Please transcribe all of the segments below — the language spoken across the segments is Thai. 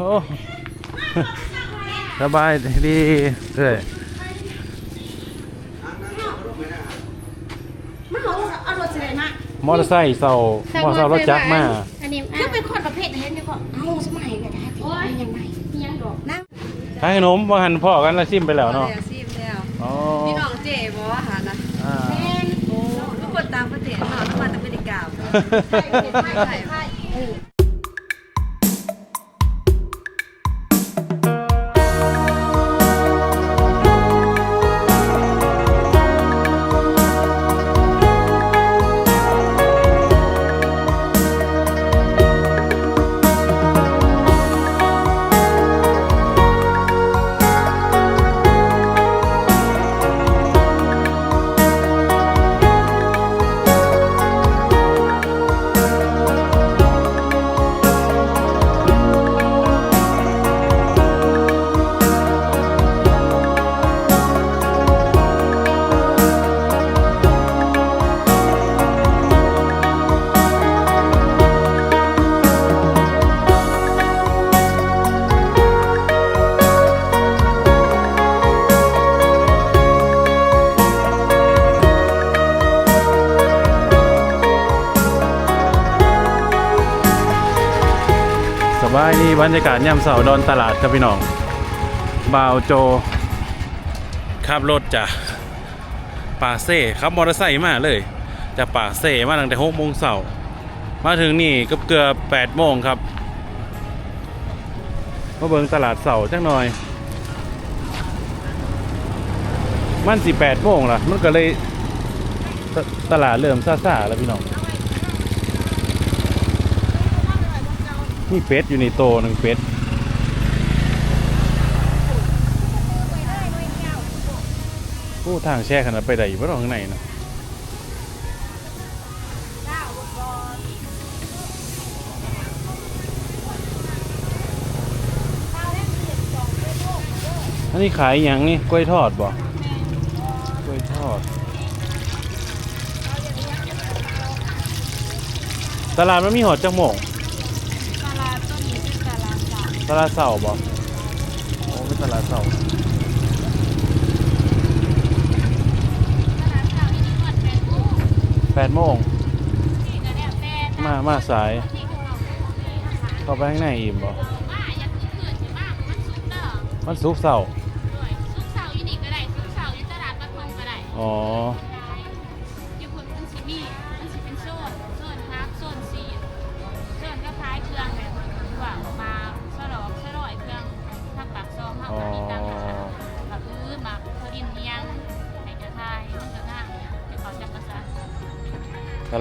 โอ้สบายดีเอ้ยมันเอาเอารถเสด็จมามอเตอร์ไซค์เสามอเตอร์ไซค์รถจักรมาอันนี้คือเป็นคนประเภทเห็นดีกว่าเอาสมัยกันนะที่เป็นยังไงมียังดอกนะขายขนมบ่หันพ่อกันแล้วซิมไปแล้วเนาะแล้วซีมแล้วอ๋อพี่น้องเจ๋บ่อาหารนะอ่าโอ้ทุกคนต่างประเทศเนาะทุกคนต่างประเทศกล่าวใช่ใช่ รรยากาศยามเสาร์ดอนตลาดครับพี่น้องบ่าวโจขับรถจากป่าเซ่ขับมอเตอร์ไซค์มาเลยจากป่าเซ่มาตั้งแต่หกโมงเสาร์มาถึงนี่เกือบเกือบแปดโมงครับมาเบิงตลาดเสาร์จักหน่อย มันสิแปดโมงล่ะ มันก็เลยตตลาดเริ่มซ่าๆแล้วพี่น้อง มีเป็ดอยู่ในโตหนึ่งเป็ดผู้ทางแช่ขนาดไปได้อยู่ว่าข้างในเนาะอันนี้ขายอย่างนี่กล้วยทอดบ่กล้วยทอด ตลาดมันมีหอดจังโมง ตลาดต้นนี้เป็นตลาดสาว ตลาดเสาร์บ่โอ้เป็นตลาดเสาร์ตลาดสาวที่นี่เปิดแปดโมงแปดโมงนี่ก็แล้วแต่มามาสายที่ของเราเนี่ยนะคะเข้าไปข้างในอิ่มบ่ว่าอย่าคือคืนใช่ป่ะมันซุกเด้อมันสุกร์เสาร์ด้วยซุกเสาร์อยู่นี่ก็ได้ซุกเสาร์อ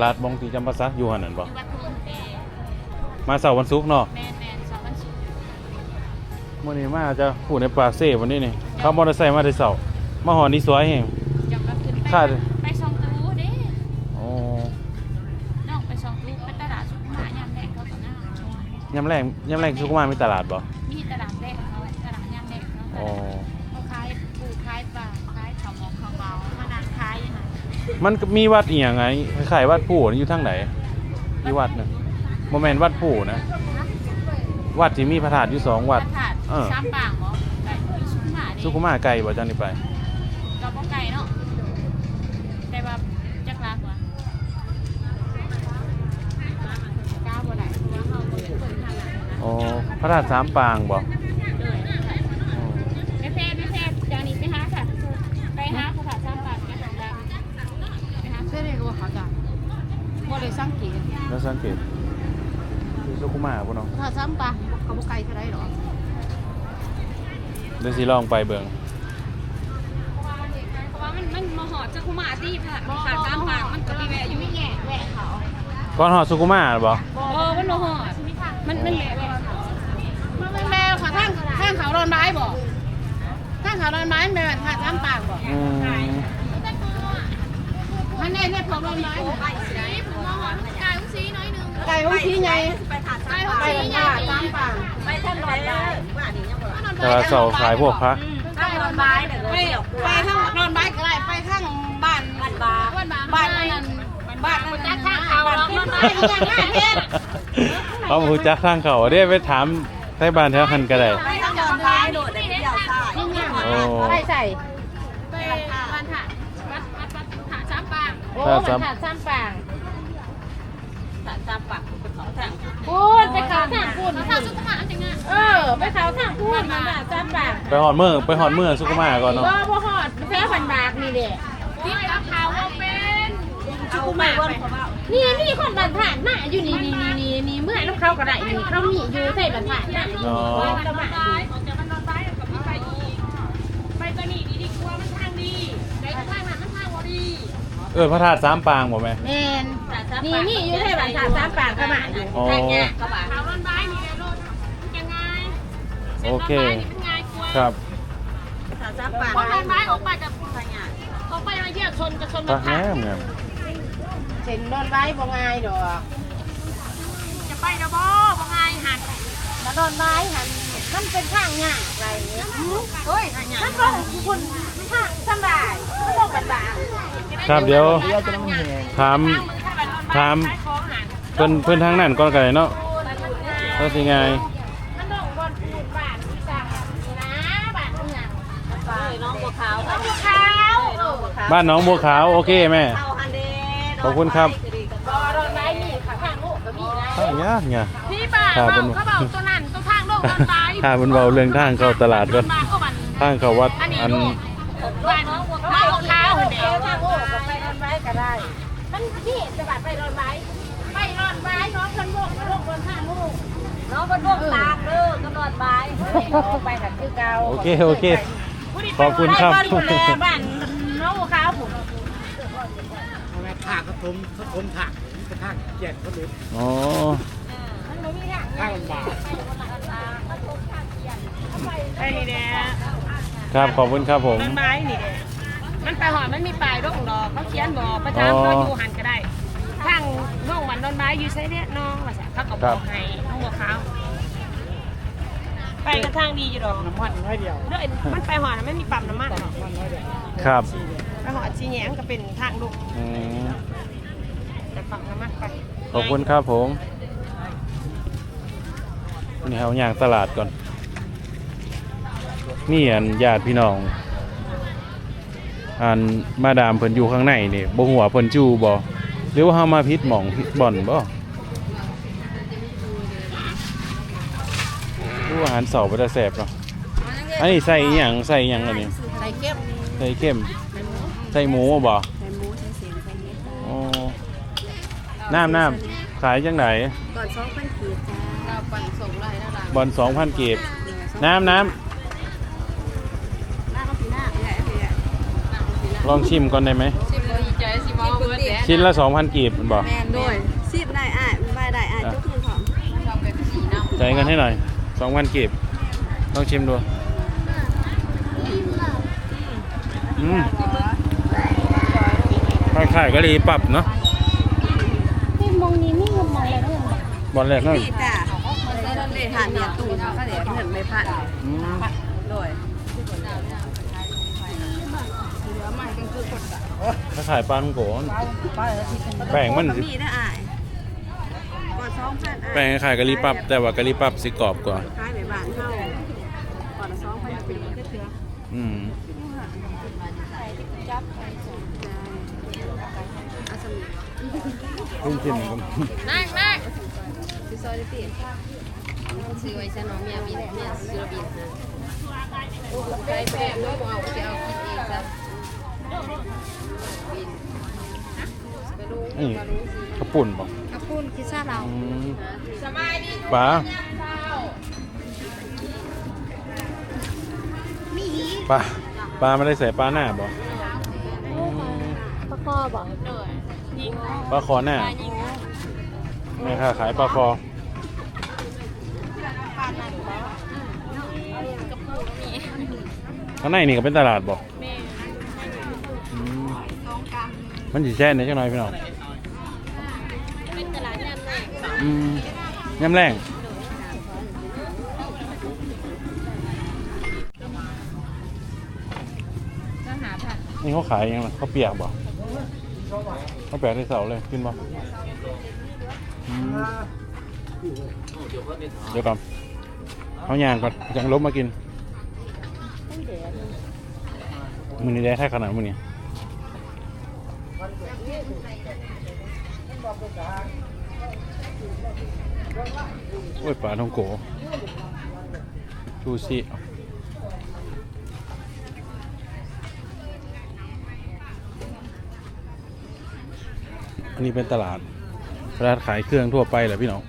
ลาดบงตีจำปาสักอยู่หันนั่นบ่อยู่วัดทุ่งเตมาเสาร์วันศุกร์เนาะแมนแมนสาววันศุกร์มื้อนี้มาจะพูดในปากเซ่วันนี้นี่ขับมอเตอร์ไซค์มาได้เสาร์มาหอนี่สวยแฮง เดี๋ยวก็ขึ้นไปค่ะ ไปซองตู้เด้อ๋อน้องไปซองตู้ไปตลาดสุขมายามแรกเขาก็น่ายามแรงยามแรงสุกร์มามีตลาดบ่มีตลาดแรกเขาตลาดยามแรกเขาอ๋อเขาขายปูขายปลาขายข้าวหมกข้าวเมามานั่งขายอยู่น่ะ มันก็มีวัดอีหยังไงคล้ายๆวัดปู่นี่อยู่ทางไหนที่วัดน่ะบ่แม่นวัดปู่นะ วัดที่มีพระธาตุอยู่สองวัดพระธาตุเออสามปางบ่ไก่สุขมาดิสุขุมาไกลบ่จังนี่ไป เราบ่ไก่เนาะแต่ว่าจักรากว่าก้าวบ่ได้เพราะว่าเฮาบ่ได้เปิดทางหลังนะอ๋อ พระธาตุสามปางบ่ เลยไม่แพ้ไม่แพ้จานี้ไปหาค่ะไปหาพระธาตุสามปางไปหาแล้วไปหา เสด็จว่าเขาจะบ่เลยสังเกต แล้วสังเกตคือสุขุมาบ่เนาะ ถ้าซ้ำปะเขาบ่ไกลเท่าไรหรอก เดี๋ยวสิลองไปเบิ่งเพราะว่ามันมันมาหอดจะคุมาที่ผ่านผ่านตามปากมันก็มีแวะอยู่ไม่แง่แหวะเขาก่อนหอดสุขุมาบ่เออมันมาหอดมันมันแวะแวะเขามันเป็นแมวค่ะทางทางเขาโดนไม้บ่ทางเขาโดนไม้มันเป็นทางซ้ำปากบ่อืมมันแน่แน่พอโดนไม้บ่ไก่อุ้งซีน้อยหนึงไก่ห้องชี้ไงไปผ่านไก่ห้องไปซีทางใหญ่ปากซ้ำปากไปท่านรอนไม้ว่านี่ยังบ่แต่ว่าเสาขายพวกพระท่างนอนไม้เดี๋ยวไปเดี๋ยวไปทางโดนไม้ก็ได้ไปทางบ้านบ้านบาบ้านบ้างบ้านนั่นั้นนบ้านนั้นจักทางเขาแล้วมันไปทางหน้านเพชรเขาหูจักทางเขาเด้ไปถามใต้บ้านแถวหันก็ได้ไม่ต้องยอมท้ายโดดเดี่ยวซ้ายนี่ไงโอ้ไปใส่ไปวันถ่าวัดวัดวัดถ่าช้าปางโอ้ถ้ามันซ้ำขาดซ้ำปางสามสามปักเป็นสองทางพูดไปเขาทางพูดเขาทำสุขภาพจริงอะเออไปเขาทาง พูดมันขาดซ้ำปางไปหอดมือไปหอดมือสุกุมาก่อนเนาะบ่บ่ฮอดแค่พันบาทนี่เด้ที่กับเขาว่าเป็นเอาไปบนเขาเบานี่นี่คนบันผ่านมาอยู่นี่นี่นี่นี่นี่เมื่อน้ำเขาก็ได้นี่เขามีอยู่ใส่บันผ่านนะอ๋อมันนอนร้ายออกจากมันนอนร้ายกับพี่ไปอีกไปตัวนี้ดีดีกว่ามันทางดีไหนก็ทางนั้นมันทางบ่ดีเออพระธาตุสามปางบ่แม่แมนนี่นี่อยู่ใส่บันผ่านซ้ำปางเข้ามาอยู่อ๋อทางเนี้ยเขาบอกเขานอน โอเคเป็นไงกลัวครับ สามสามปักคนนอนร้ายออกไปกับอะไรเงี้ยออกไปมาเที่ยวชนกับชนพัมากแง่มงามเซ็นนอนไว้บ่ง่ายดอกจะไปนะบ่บ่ไงหันแล้วนอนไว้หันมันเป็นทางง่ายอะไรเงี้ยเฮ้ยมันก็คุณทางสบายมันบ่บันบางครับเดี๋ยว ถาม ถามขายของหันเพิ่นเพิ่นทางนั้นก่อนก็ได้เนาะก็สิไงมันต้องบอลพูดบ้านที่สร้างนี่นะบ้านเนี่ย เลยน้องบัวขาว เอาพวกเขาเออ บ้านหน้องบัวขาวโอเคแม่เข้าฮันเดขอบคุณครับบอรอนไม้มีค่ะข้างลูกก็มีนะข้างยากไงพี่ป่าครับเบาเขาเบาตัวนั้นตัวทางโลกนอนตายถ้ามันเบาเรื่องทางเข้าตลาดก่อนมาก็บันทางเข้าวัดอันนี้อัน ลูกบ้านน้องบัวขาวเดียวข้างลูกก็ไปรอนไม้ก็ได้มันนี่จะบาดไปรอนไม้ไปรอนไม้น้องคนลูกลูกคนข้างลูกน้องเป็นพวกตากเด้อกำลังบายไปกับคือเก่าโอเคโอเคขอบคุณครับ บ้านดูแลบ้านน้องขาวผม แม่ถากกระผมกระผมถากกระถากเจ็ดเขาดูอ๋อมันไม่มีทางข้างลำบากไอ้นี่แหละครับขอบคุณครับผมต้นไม้นี่แหละมันไปหอดมันมีปลายร่องดอกเขาเขียนบอกประจำเขาอยู่หันก็ได้ทางน้องวันต้นไม้อยู่ใช่เนี่ยน้องว่าซะเขาก็บอกให้น้องบัวขาวไปกระทางดีอยู่ดอกน้ำมันน้อยเดียวเด้อมันไปหอดไม่มีปั๊มน้ำมันหรอกมันน้อยเดียวครับไปหอดชีแหยงก็เป็นทางลูก อืม แต่ปั๊มน้ำมันไป ขอบคุณครับผมนี่เอาอย่างตลาดก่อนนี่อันญาติพี่น้อง อันมาดามเพิ่นอยู่ข้างในนี่บ่หัวาเพิ่นจูบ่หรือว่าเฮามาพิษหม่องพิษบ่อนบ่ดูอาหารเสาร์บ่ได้แซ่บเนาะอันนี้ใส่อีหยังใส่อีหยังอันนี้ใส่เก็บใส่เข้มใส่หมูบ่ ใส่หมูใส่เสียงใส่เนื้อ อ๋อ น้ำน้ำขายจังไหนก่อนสองพันขีดจ้าเราปั่นส่งไรนะล่ะบอลสองพันเก็บน้ำน้หน้าเขาปีหน้าไม่ใหญ่ไม่ใหญ่ำลองชิมก่อนได้ไหมสิบดีใจสิมองเบิร์ดแดนชิ้นละสองพันกีบมันบอกแมนด้วยสิบได้อะไม่ได้อะจุกมือของเราเป็นสีน้ำจ่ายเงินให้หน่อยสองพันกีบลองชิมดูอืมคล้ายๆก็รีปรับเนาะ นี่มองนี้นี่มองอะไรเรื่อง บอลแรกนั่นนี่จ้ะเลยผ่านเนี่ยตูนเขาเดี๋ยวเงินไม่ผ่านอืมด้วยถ้าขายปลาท่องโกะแป้งมันสิมีได้อะก่อนสองพันแป้งคล้ายๆกะรีปรับแต่ว่ากะรีปรับสิกรอบกว่าขายในบ้านเท่าก่อนสองพันปี ก็เถื่ออืมอาสมีขึ้นชิมกันนั่งนั่งซื้อซอยได้ปีซื้อไว้ฉันน้องเมียบินเมียซื้อบินนะโอ้โหใครไปเองด้วยเอาไปเอาคิดเองซะบินไปรู้นี่ไปรู้สิข้าวปุ่นบอกกระปุ้นคิดซะเราอืมสบายดีปลา ปลาปลาไม่ได้ใส่ปลาหน้าบอกประกอบบอกยิงปลาคอหน้ายิงแม่ค้าขายปลาคอข้างในนี่ก็เป็นตลาดบอกแม่มันสิแช่ในจังหน่อยพี่น้องเป็นตลาดน้ำแรกอืมยำแรง นี่เขาขายยังไงเขาเปียกบอกเขาเปียกที่เสาเลยกินบ่เดี๋ยวก่อนเขาย่างก่อนยังลบมากินมือนี้ได้แท้ขนาดมือนี้โอ้ยปลาทองโกชูชิ อันนี้เป็นตลาดตลาดขายเครื่องทั่วไปแหละพี่น้อง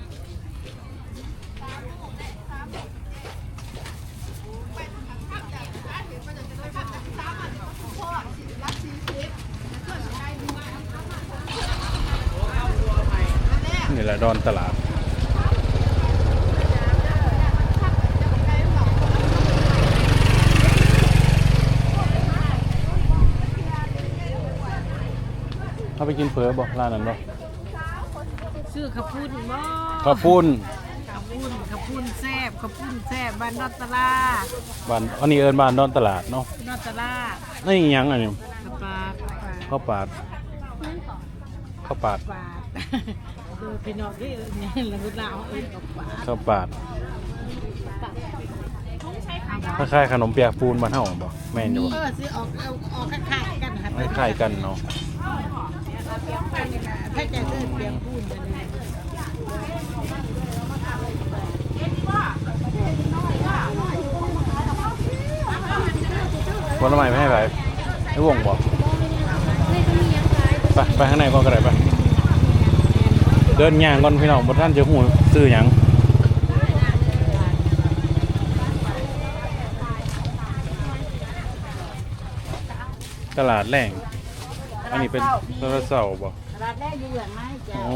นี่แหละดอนตลาด ไปกินเฟอบอกร้านนั้นบ่ชื่อขพุ่นบ่ข้าวปุ้นขพุ่นขพุ่นแซ่บขพุ่นแซ่บบ้านนอตตะลาบ้านอันนี้เอินบ้านดอนตลาดเนาะนอตตะลานี่อิหยังอันนี้กระปาดข้าวปาดข้าวปาดปาดดูพี่น้องที่เนี่ยเราเราเองกับปาดข้าวปาดคล้ายๆขนมเปียกปูนบ้านเฮาบ่แม่นอยู่เออซื้อออกเอาออกคล้ายๆกันค่ะบ่คล้ายๆกันเนาะ ถ้าจะเดินเปียกพูนกันเลยผลไม้ไม่ให้ไปไอ้วงบ่ไปไปข้างในก่อนก็ได้ไปเดินย่างก่อนพี่น้องบ่ท่านจะหูซื้อหยังตลาดแรงอันนี้เป็นตลาดเสาร์บ่ตลาดแรกอยู่เหมือนไหมจ้ะอ๋อ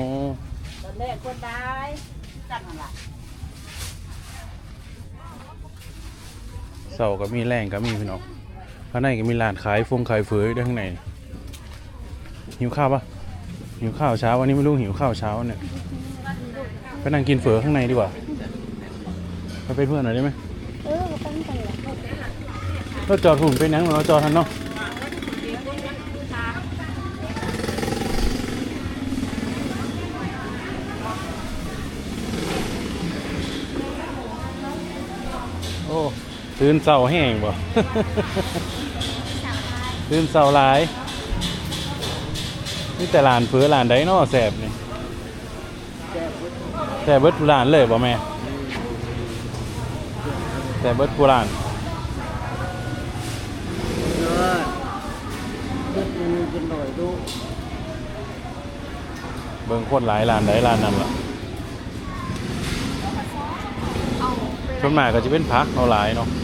ตอนแรกคนได้จังหวะเสาร์ก็มีแรงก็มีพี่น้องข้างในก็มีร้านขายฟงขายเฟือด้วยข้างในหิวข้าวปะหิวข้าวเช้าวันนี้ไม่รู้หิวข้าวเช้าเนี่ยไปนั่งกินเฟือข้างในดีกว่าไปเป็นเพื่อนหน่อยได้ไหมเออตั้งใจละเราจอดหุ่นเป็นหยังเราจอดทันเนาะโอ้ ตื่นเสาแห้งบ่ ตื่นเสาหลายนี่แต่ลานเฟือลานใดเนาะแสบนี่แสบเบิดทุกลานเลยบ่แม่แสบเบิดทุกลานเลิศเลิศดูกินหน่อยดูเบิ่งโคตรหลายร้านใดร้านนั้นล่ะส่วนมากก็จะเป็นพักเอาหลายเนาะฮะ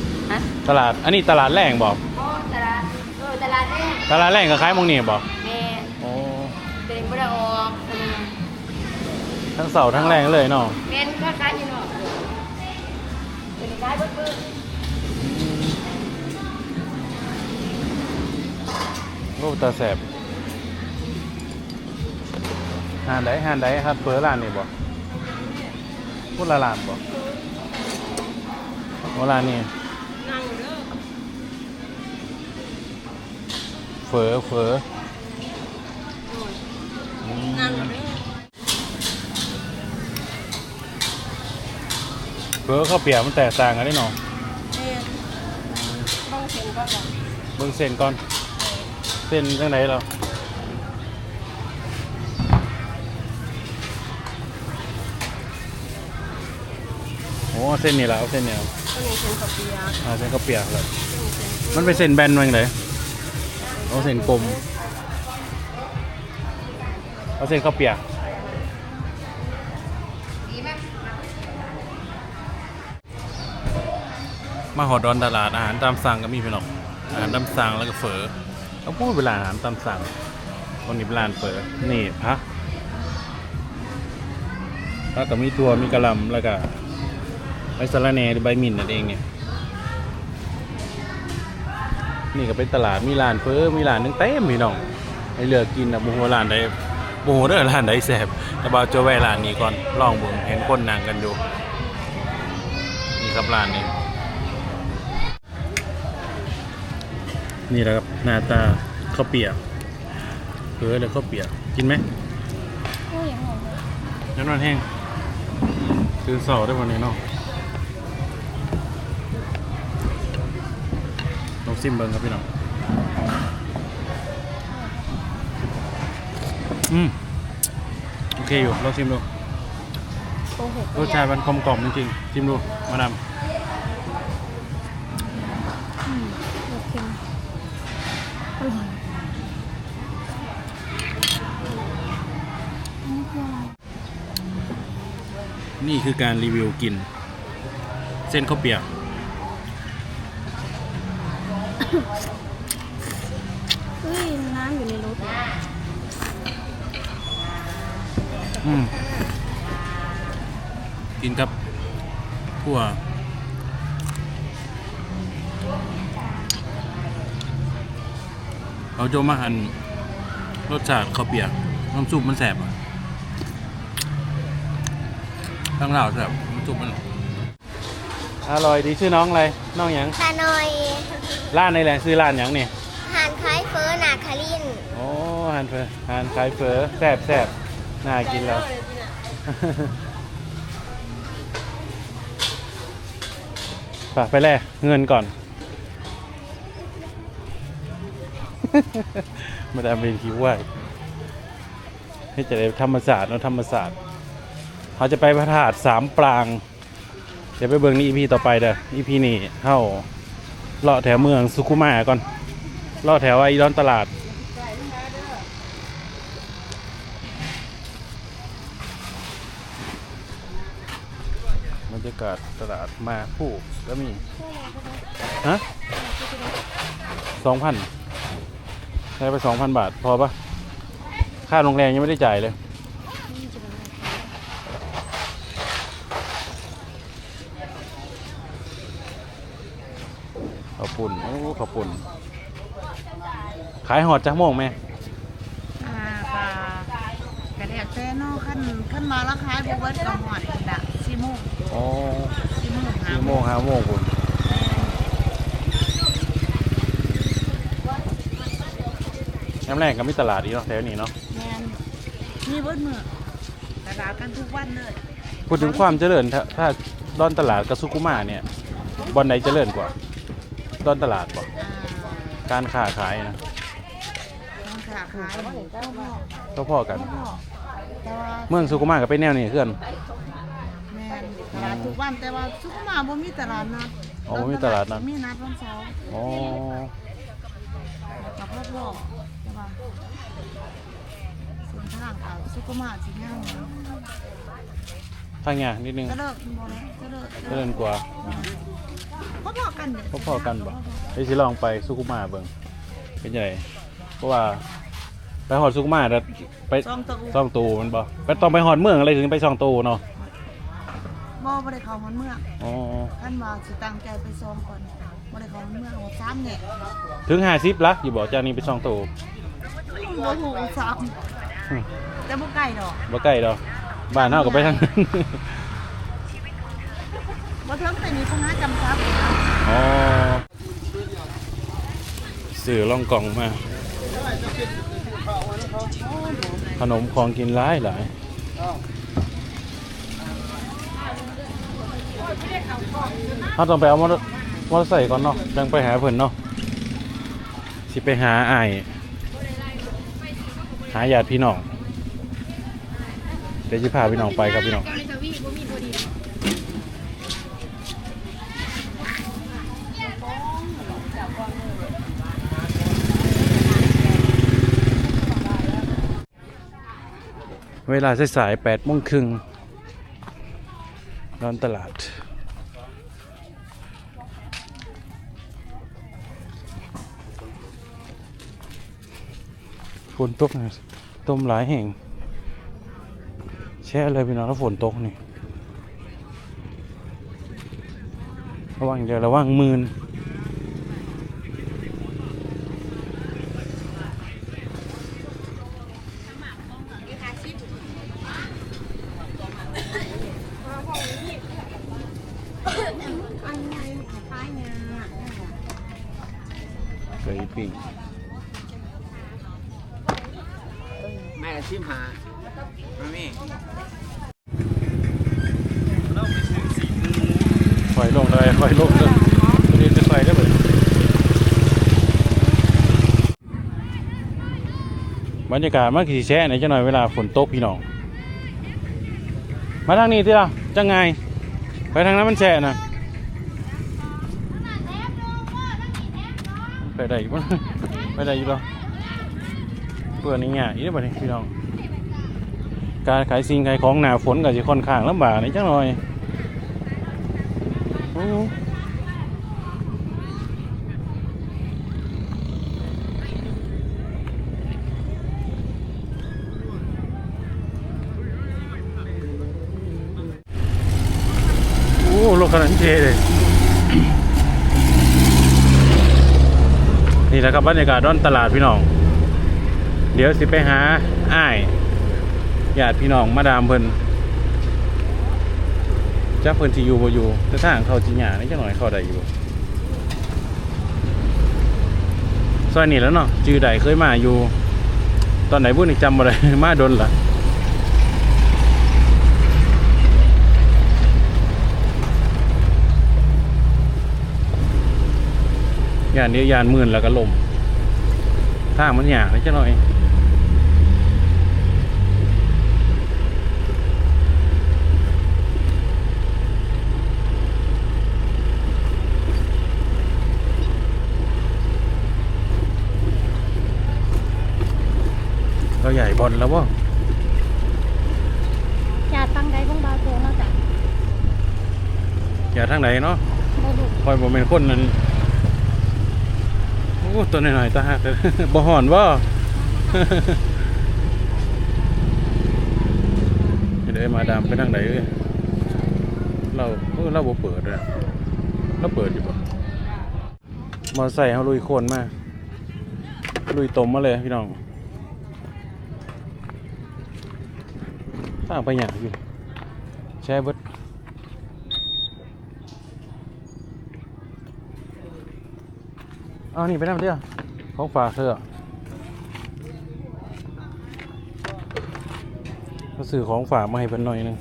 ตลาด อันนี้ตลาดแรงบอกอ๋อตลาดเออตลาดแรกตลาดแรงก็คล้ายหมองนี่บอกแม่โอ้เป็นบ่ได้ออกอืมทั้งเสาร์ทั้งแรงเลยเนาะแม่นคล้ายๆอยู่เนาะเป็นคล้ายเบิ้ลโอ้ตาแสบหานใดหานใดครับเฟอร้านนี่บอกพูดละร้านบอกโอ้ร้านนี้นั่งเด้อ เฟอเฟออืมนั่งเด้อเฟอข้าวเปียกมันแตกต่างกันได้เนาะเอ็นต้องเห็นก็บอกเบิ่งเส้นก่อน เส้นจังไหนเราโอ้เส้นนี่แหละเอาเส้นนี่เอาต้องมีเส้นข้าวเปียกเอาเส้นข้าวเปียกเลยมันเป็นเส้นแบนมาจังไหน เอาเส้นกลมเอาเส้นข้าวเปียกมาหอดอนตลาดอาหารตามสั่งก็มีพี่น้องอาหารตามสั่งแล้วก็เฝอเอาพูดเวลาอาหารตามสั่งวันนี้เป็นร้านเฝอนี่พักแล้วก็มีตัวมีกระลำแล้วก็ใบสะระแหน่หรือใบหมิ่นนั่นเองเนี่ย นี่ก็เป็นตลาดมีร้านเฟอมีร้านหนึงเต็มพี่น้องให้เลือกกินนะบุหัวร้านใดบุหัวเด้อร้านใดแซ่บแต่บ่าวโจแวะร้านนี้ก่อนลองเบิ่งเห็นคนนั่งกันอยู่นี่ครับร้านนี้ นี่แหละครับหน้าตาข้าวเปียกเฟอเลยข้าวเปียกกินไหมโอ้ยหอมเลยน้ำมันแห้งคือเสาได้วันนี้เนาะ ซิมเบิงครับพี่น้อง อืม โอเคอยู่ลองชิมดูรสชาติมันกลมกล่อมจริงๆชิมดู มาดามนี่คือการรีวิวกิน เส้นข้าวเปียก เฮ้ยน้ำอยู่ในรถ อืม กินกับ ขั่วเขาโจมาหันรสชาติข้าวเปียกน้ำซุปมันแสบอะทั้งเหล่าแสบน้ำซุปมัน อร่อยดีชื่อน้องอะไรน้องหยังฮานอยร้านในแหละซื้อร้านหยังนี่หานคล้ายเฟอร์นาคารินโอ้หันเฟอหันขายเฟอแสบแสบน่ากินแล้ว ฝากไปแลกเงินก่อน มาดามเป็นคิวไหวให้จะได้ธรรมศาสตร์เนาะธรรมศาสตร์เขาจะไปพระธาตุสามปราง เดี๋ยวไปเบิ่งนี่อีพีต่อไปเด้ออีพีนี่เข้าเลาะแถวเมืองสุขุมาก่อนเลาะแถวไอ้ดอนตลาด รรยากาศตลาดมาผู้ก็มีฮะสองพันใช้ไปสองพันบาท พอปะค่าโรงแรมยังไม่ได้จ่ายเลย ขอบปุ่นโอ้ขอบปุ่น ขายหอดจักโมงไหม อ่าค่ะกระเดียกแต่เนอขั้นขั้นมาแล้วขายบุเบิดกับหอดอีกละสี่โมง อ๋อ สี่โมงหา สี่ โมงห้าโมงคุณน้ำแรงก็มีตลาดอีกเนาะแถวนี้เนาะแมนมีเบิดมือตลาดกันทุกวันเลยพูดถึงความเจริญถ้าถ้าดอนตลาดกับสุขุมาเนี่ยบอนไหนเจริญกว่าดอนตลาดกว่าอ่าการค้าขายนะต้องขาขายอยู่ก็พ่อก็พอกันพ่อแต่ว่าเมืองสุขุมาก็เป็นแนวนี้เพื่อนแมนต ลาดทุกวันแต่ว่าสุขุมมาบ่มีตลาดนัดอ๋อบ่มีตลาดนัด มีนัดวันเสาร์อ๋อกับรถล่อแต่ว่าเส้นทางกับสุขุมมาสิย่างเนาะทางเนี้ยนิดนึงก็เลิกบ่แล้วก็เลิกเจริญกว่าพอพอๆกันเด้ก็พอกันบ่ไอ้สิลองไปสุขุมาเบิ่งเป็นใหญ่เพราะว่าไปหอดสุขุมาแล้วไปซองตะอูซ่องตูมันบ่ไปต้องไปหอดเมืองอะไรถึงไปซ่องตูเนาะ บ่บ่ได้เข้ามันเมืองอ๋อท่านมาสิตั้งใจไปซ้อมก่อนบ่ได้เข้ามันเมืองหัวซ้ำเนี่ยถึงห้าสิบละอยู่บ่จากนี้ไปซ่องตูบ่ถูกซ้ำแต่บ่ไกลดอกบ่ใกล้ดอกบ้านเฮาก็ไปทางนั้นบ่เทิงแต่มีคณะจำกัดอ๋อสื่อล่องกล่องมา ขนมของกินหลายหลาย เขาต้องไปเอามอเตอร์มอเตอร์ไซค์ก่อนเนาะจังไปหาเพิ่นเนาะสิไปหาไอ้ายหาญาติพี่น้องเดี๋ยวจะพาพี่น้องไปครับพี่น้องเวลาสายๆแปดโมงครึ่ง นอนตลาด ฝนตกนะต้มหลายแห่ง แช่เลยพี่น้องถ้าฝนตกนี่ ระวังเดี๋ยวระวังมืน เคยปิ้ง แม่ชิมหาไม่มี คอยลงเลยคอยลงเลยตัวนี้จะคอยได้เหมือน บรรยากาศมันคือแช่ในจังหน่อยเวลาฝนตกพี่น้อง มาทางนี้ที่ละจังไงไปทางนั้นมันแช่นะไปได้อยู่ปะไปได้อยู่หรอเพื่อนนี่ง่ายอีกแล้วนี้พี่น้อง การขายสิ่งขายของหนาฝนก็จะค่อนข้างลำบากในจังหน่อยโอ้โอ้รถคันนั้น เท่เลยนี่แหละครับบรรยากาศด้านตลาดพี่น้อง เดี๋ยวสิไปหาอ้ายญาติพี่น้องมาดามเพิ่นจักเพิ่นสิอยู่บ่อยู่แต่ทางเขาสิหยานี่จังหน่อยเข้าได้อยู่ซอยนี้แล้วเนาะจือใดเคยมาอยู่ ตอนไหนบุ้นี่จำบ่ได้มาดนล่ะ ยานเดียวยานหมื่นแล้วก็ลมทางมันหยานี่จังหน่อยเราใหญ่บอลแล้ววะอย่าตั้งใดบ้องเบาตัวเนาะจ้ะอย่าทางไหนเนาะบ่ดูคอยบ่เป็นคนนั้นโอ้ตัวหน่อยๆตาหักเลยบ่ห่อนบ่เดี๋ยวมาดามไปทางไหนเอ้ยเราเราบ่เปิดเลยเราเปิดอยู่บ่มอไซค์เฮาลุยโคนมาลุยตมมาเลยพี่น้องทางไปหยังอยู่แช่เบิด เอานี่ไปนั่งเดียวของฝากเธอก็ซื้อของฝากมาให้เพิ่นหน่อยหนึง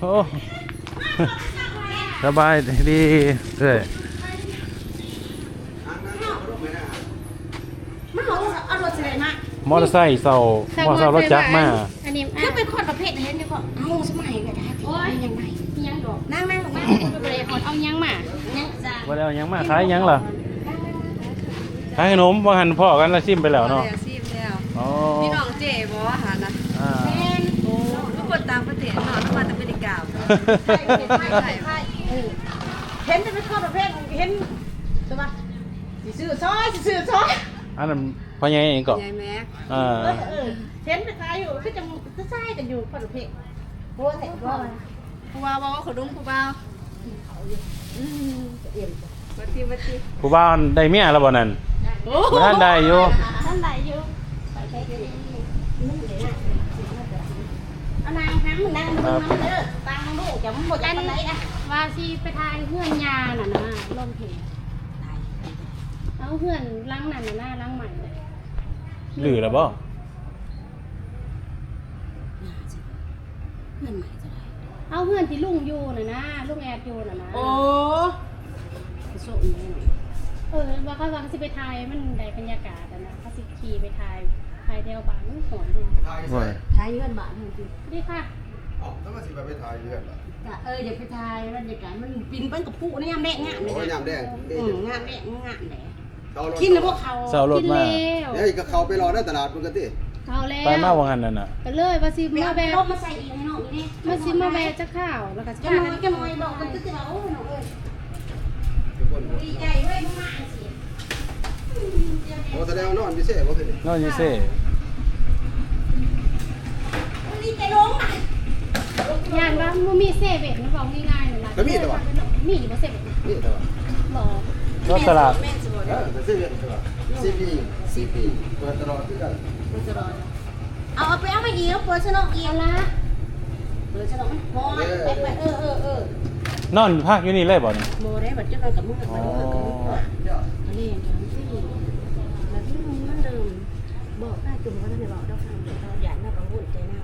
โอ้สบายดีเลยมันเอาเอารถสิได้มามอเตอร์ไซค์เสามอเตอร์ไซค์รถจักรมา นั่งนั่งลงมาไปเลยคนเอายังมายังจ้าว่าแล้วยังมาขายยังล่ะขายขนมว่าหันพ่อกันและซิมไปแล้วเนาะแล้วซีมแล้วอ๋อพี่น้องเจ๋บ่อาหารนะอ่า โอ้ทุกคนต่างประเทศเนาะทุกคนอเมริกาเห็นแต่เป็นคนประเภทเห็นใช่ปะสิซื้อซอยสิซื้อซอยอันนั้นพ่อใหญ่เองก็ยายแม็กอ่า เออเออเห็นไปขายอยู่คือจะจะใช่กันอยู่คนประเภทโบ้แต่ก็ ผู้บ่าวบอกว่าขอดุมผู้บ่าวอืมมาทีมาทีผู้บ้านได้เมียแล้วบ่นั่นบ่ท่านได้อยู่ท่านไหนอยู่เอานางทั้งนางมึงมันเด้อตังลูกจะมึงหมดจังไหนอะว่าสิไปทายเพื่อนยาน่ะนะลมเพเอาเพื่อนล้างนั่นน่ะนะล้างใหม่น่ะหรือแล้วบ่เอาเพื่อนที่ลุงอยู่น่ะนะลุงแอดอยู่น่ะนะโอ้เออว่าเขาว่าเขาสิไปทายมันได้บรรยากาศอะนะเขาสิขี่ไปทายทายแถวบ้านมันหอนดีว่าทายเงื่อนบาทจริงดีค่ะถ้ามาสิไปไปถ่ายเรือนล่ะๆเอออย่าไปทายบรรยากาศมันปินเป็นกับผู้นี่ยามแดงงามเลยโอ้ยยามแดงนี่อืมงามแดงงามแดงเขารถกินแล้วพวกเขาเสารถกินมาแล้วเดี๋ยวก็เขาไปรอในตลาดปกติเขาแล้วไปมาว่างั้นนั่นน่ะก็เลยว่าสิไม่มาเอาแบรบถมาใส่อีกให้น้องนี่ มาสิมาแบกจะข้าวแล้วก็จะพาน้กัอยจะน้อยบอกกันก็จะว่าโอ้ยน้องเอ้ยดีใจเว้ยมากสิโอ้แสดงนอนพิเศษบ่คือนี่นอนอยู่เซ่ดีใจลงอะย่านว่าบ่มีเซเว่นนะบอกง่ายๆนั่นล่ะมีอยู่บ่เซเว่นนี่แต่ว่าบ่รถตลาดแม่สวยเออแต่ซื้อเรือนใช่ป่ะซีพีซีพีเปิดตลอดคือกันเอาเอาไปเอามาอีกแล้วเปิดชนกอีกละ เปิดชนกมันพอไปไปเออเออเออนอนพักอยู่นี่เลยบ่นี่โมได้บัดเจ้ากับมึงกับมึงกับมึงอันนี้อย่างที่แล้วที่มึงมันเดิมบอกได้จุ่มก็ได้บอกได้ฟังเดี๋ยวเราใหญ่น่ากังวลใจน่า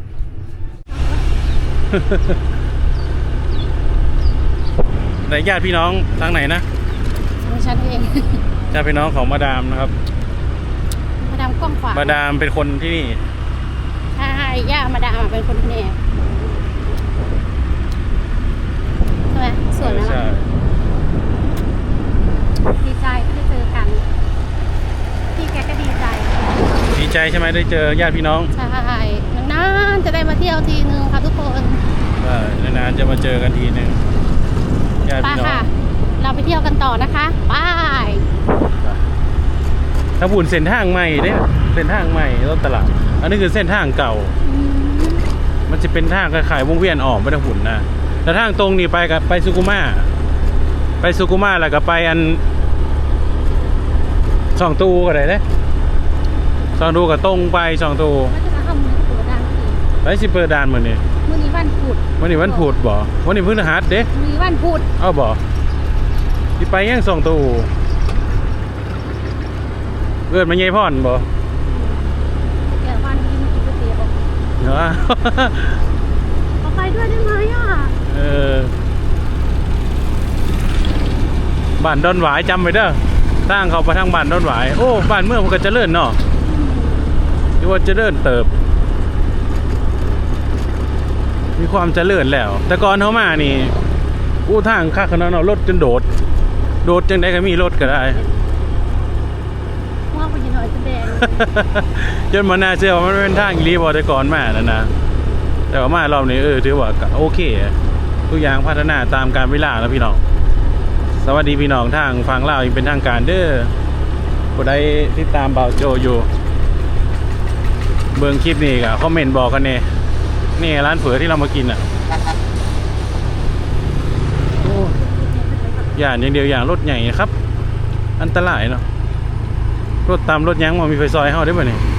แต่ญาติพี่น้องทางไหนนะของฉันเองญาติพี่น้องของมาดามนะครับ มาดามกล้องขวางมาดามเป็นคนที่นี่ใช่ย่ามาดามเป็นคนที่นี่ใช่ไหมส วยไหมใช่ล่ะ ดีใจก็ได้เจอกัน พี่แกก็ดีใจ ดีใจใช่ไหมได้เจอญาติพี่น้องใช่นานๆจะได้มาเที่ยวทีนึงค่ะทุกคนใช่นานๆจะมาเจอกันทีหนึ่งญาติไปพี่น้องค่ะ เราไปเที่ยวกันต่อนะคะไปถ้าบุญเส้นทางใหม่เนี่ยเส้นทางใหม่รถตลาด อันนี้คือเส้นทางเก่าอืมมันจะเป็นทางคล้ายๆวงเวียนออกไปทางหุ่นนะ แต่ทางตรงนี่ไปกับไปสุกุมาไปสุกุมาแล้วก็ไปอันสองตูก็ได้เด้สองตูก็ตรงไปสองตูว่าจะมาทำมือตัวดังทีไปสิเปิดด่านมื้อนี้มื้อนี้วันพุธวันนี้วันพุธบ่วันนี้พฤหัสเด้มื้อนี้วันพุธเอาบ่สิไปยังสองตูเกิดมาใหญ่พ่อนบ่เดี๋ยววันนี้มากินก๋วยเตี๋ยวเหรอเอาไปด้วยได้ไหมอะ เออบ้านดอนหวายจำไว้เด้อตั้งเขาไปทางบ้านดอนหวาย โอ้บ้านเมืองมันก็เจริญเนาะที่ว่าเจริญเติบ มีความเจริญแล้ว แต่ก่อนเขามานี่อู้ทางค่าขนาดเนาะรถจนโดด โดดจังได้ก็มีรถก็ได้ว่าไปกินหอยจะแดงจนมาน่าเชื่อว่ามันเป็นทางอีรีบอแต่ก่อนมานั่นนะแต่ว่ามารอบนี้เออถือว่าก็โอเค ทุกอย่างพัฒนาตามการเวลาแล้วพี่น้อง สวัสดีพี่น้องทางฟังเล่ายังเป็นทางการเด้อผู้ใดติดตามเบาโจอยู่ เบิ่งคลิปนี้ก็คอมเมนต์บอกกันเน่นี่ร้านเฝอที่เรามากินอะอย่างอย่างเดียวอย่างรถใหญ่นะครับ อันตรายเนาะรถตามรถยังมามีไฟซอยเฮาได้ป่ะนี่บ้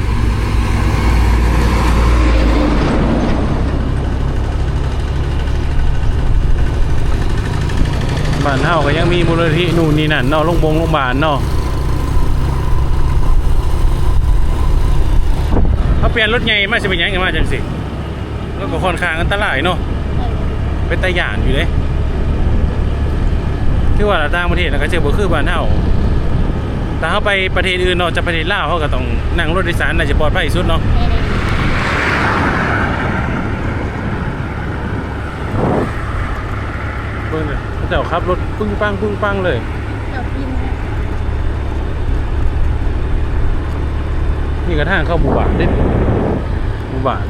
านเฮาก็ยังมีมูลนิธินู่นนี่นั่นเนาะโรงพยาบาลโรงพยาบาลเนาะเขาเปลี่ยนรถใหญ่มาสิเป็นยังกันมาจังสิแล้วก็ค่อนข้างอันตรายเนาะเป็นตาหยานอยู่เลยคือว่าต่างประเทศนะก็เจอบ่คือบ้านเฮาถ้าเขาไปประเทศอื่นเนาะจะประเทศลาวเขาก็ต้องนั่งรถโดยสารน่าจะปลอดภัยสุดเนาะเบิ่งเลย เขาเจ้าขับรถปึ้งปังปึ้งปังเลยเดี๋ยวพิมพ์นี่กระทั่งเข้าหมู่บ้านเด้หมู่บ้าน